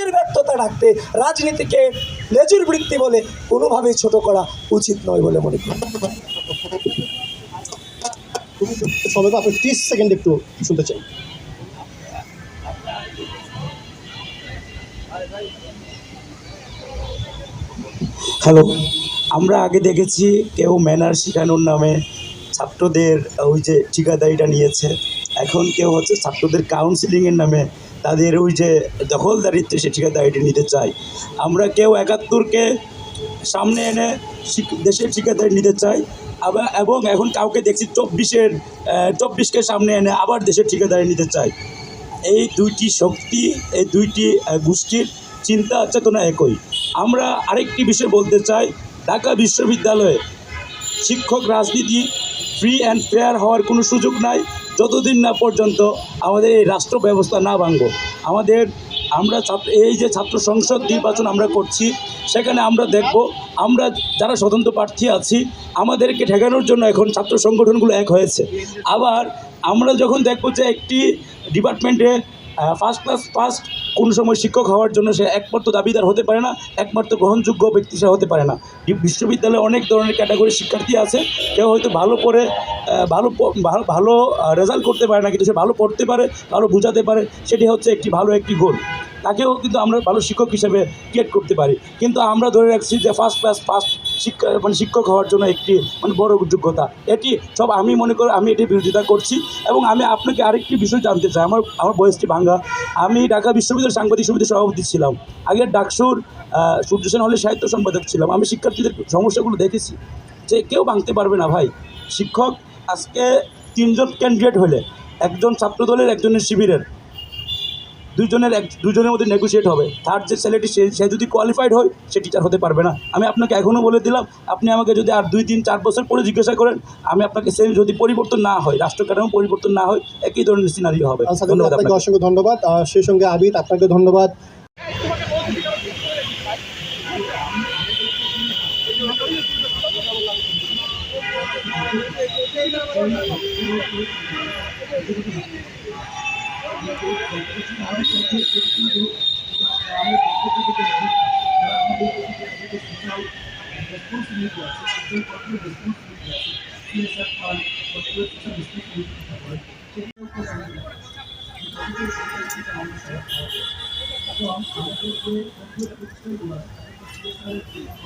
নিজের ব্যর্থতা রাখতে রাজনীতিকে লেজুর বৃত্তি বলে কোনোভাবেই ছোট করা উচিত নয় বলে মনে করি। আপনি ত্রিশ সেকেন্ড একটু শুনতে চাই। হ্যালো আমরা আগে দেখেছি কেউ ম্যানার শেখানোর নামে ছাত্রদের, ওই যে ঠিকাদারিটা নিয়েছে। এখন কেউ হচ্ছে ছাত্রদের কাউন্সিলিংয়ের নামে তাদের ওই যে দখলদারিত্বে সে ঠিকাদারিটা নিতে চায়। আমরা কেউ একাত্তরকে সামনে এনে দেশের ঠিকাদারি নিতে চাই, আবার, এবং এখন কাউকে দেখছি চব্বিশের চব্বিশকে সামনে এনে আবার দেশের ঠিকাদারি নিতে চায়। এই দুইটি শক্তি, এই দুইটি গোষ্ঠীর চিন্তা চেতনা একই। আমরা আরেকটি বিষয় বলতে চাই, ঢাকা বিশ্ববিদ্যালয়ে শিক্ষক রাজনীতি ফ্রি অ্যান্ড ফেয়ার হওয়ার কোনো সুযোগ নাই। যতদিন না পর্যন্ত আমাদের এই রাষ্ট্র ব্যবস্থা না ভাঙব। আমাদের আমরা ছাত্র, এই যে ছাত্র সংসদ নির্বাচন আমরা করছি, সেখানে আমরা দেখব, আমরা যারা স্বতন্ত্র প্রার্থী আছি, আমাদেরকে ঠেকানোর জন্য এখন ছাত্র সংগঠনগুলো এক হয়েছে। আবার আমরা যখন দেখব যে একটি ডিপার্টমেন্টে ফার্স্ট ক্লাস ফার্স্ট কোন সময় শিক্ষক হওয়ার জন্য সে একমাত্র দাবিদার হতে পারে না, একমাত্র গ্রহণযোগ্য ব্যক্তি সে হতে পারে না। বিশ্ববিদ্যালয়ে অনেক ধরনের ক্যাটাগরির শিক্ষার্থী আছে, কেউ হয়তো ভালো করে ভালো ভালো ভালো রেজাল্ট করতে পারে না, কিন্তু সে ভালো পড়তে পারে, ভালো বোঝাতে পারে, সেটি হচ্ছে একটি ভালো একটি গোল তাকেও কিন্তু আমরা ভালো শিক্ষক হিসেবে ক্রিয়েট করতে পারি। কিন্তু আমরা ধরে রাখছি যে ফার্স্ট ক্লাস ফার্স্ট শিক্ষা মানে শিক্ষক হওয়ার জন্য একটি মানে বড় যোগ্যতা। এটি সব আমি মনে করি আমি এটি বিরোধিতা করছি এবং আমি আপনাকে আরেকটি বিষয় জানতে চাই। আমার আমার বয়সটি ভাঙ্গা আমি ঢাকা বিশ্ববিদ্যালয় সাংবাদিক সমিতির সভাপতি ছিলাম। আগে ডাকসুর আহ, সূর্য সেন হলে সাহিত্য সম্পাদক ছিলাম। আমি শিক্ষার্থীদের সমস্যাগুলো দেখেছি যে কেউ ভাঙতে পারবে না ভাই। শিক্ষক আজকে তিনজন ক্যান্ডিডেট হলে একজন ছাত্রদলের একজনের শিবিরের। দুজনের এক দুজনের মধ্যে নেগোসিয়েট হবে। থার্ড যে ছেলেটি সে সে যদি কোয়ালিফাইড হয় সে টিচার হতে পারবে না। আমি আপনাকে এখনও বলে দিলাম আপনি আমাকে যদি আর দুই তিন চার বছর পরে জিজ্ঞাসা করেন আমি আপনাকে সেম যদি পরিবর্তন না হয় রাষ্ট্র পরিবর্তন না হয় একই ধরনের সিনারি হবে। আচ্ছা, ধন্যবাদ অসংখ্য ধন্যবাদ। সেই সঙ্গে আবিদ আপনাকে ধন্যবাদ। Thank you. तो हम आपको जो कुछ कुछ बोला है